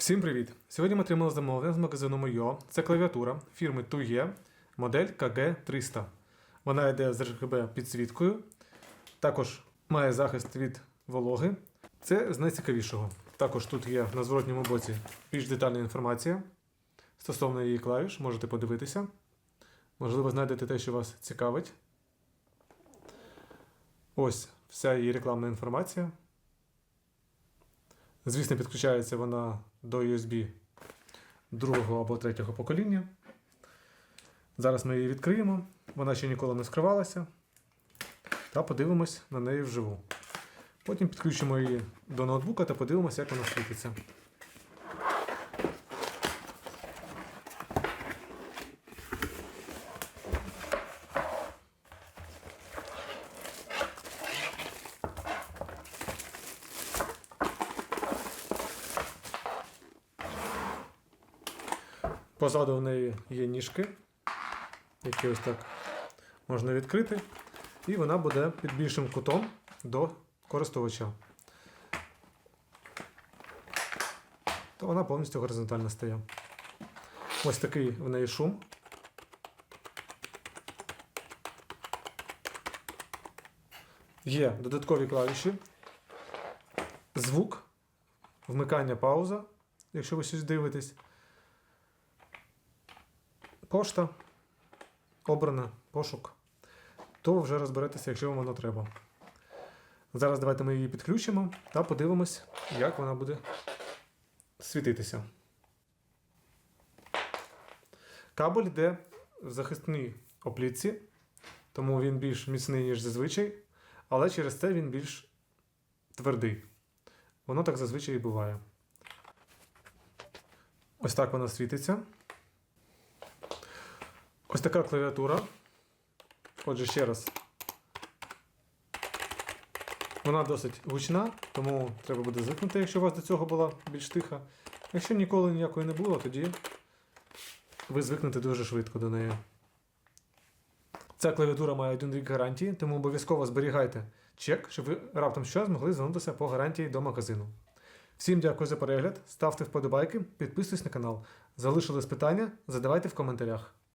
Всім привіт! Сьогодні ми отримали замовлення з магазину Мойо. Це клавіатура фірми Tuye, модель KG300. Вона йде з RGB підсвіткою, також має захист від вологи. Це з найцікавішого. Також тут є на зворотньому боці більш детальна інформація стосовно її клавіш, можете подивитися. Можливо, знайдете те, що вас цікавить. Ось вся її рекламна інформація. Звісно, підключається вона до USB другого або третього покоління. Зараз ми її відкриємо. Вона ще ніколи не скривалася. Та подивимось на неї вживу. Потім підключимо її до ноутбука та подивимося, як вона світиться. Позаду в неї є ніжки, які ось так можна відкрити, і вона буде під більшим кутом до користувача. То вона повністю горизонтально стає. Ось такий в неї шум. Є додаткові клавіші, звук, вмикання пауза, якщо ви щось дивитесь. Пошта, обрана, пошук. То вже розберетеся, якщо вам воно треба. Зараз давайте ми її підключимо та подивимось, як вона буде світитися. Кабель йде в захисній оплітці, тому він більш міцний, ніж зазвичай, але через це він більш твердий. Воно так зазвичай і буває. Ось так вона світиться. Ось така клавіатура. Отже, ще раз. Вона досить гучна, тому треба буде звикнути, якщо у вас до цього була більш тиха. Якщо ніколи ніякої не було, тоді ви звикнете дуже швидко до неї. Ця клавіатура має один рік гарантії, тому обов'язково зберігайте чек, щоб ви раптом що змогли звернутися по гарантії до магазину. Всім дякую за перегляд, ставте вподобайки, підписуйтесь на канал. Залишились питання, задавайте в коментарях.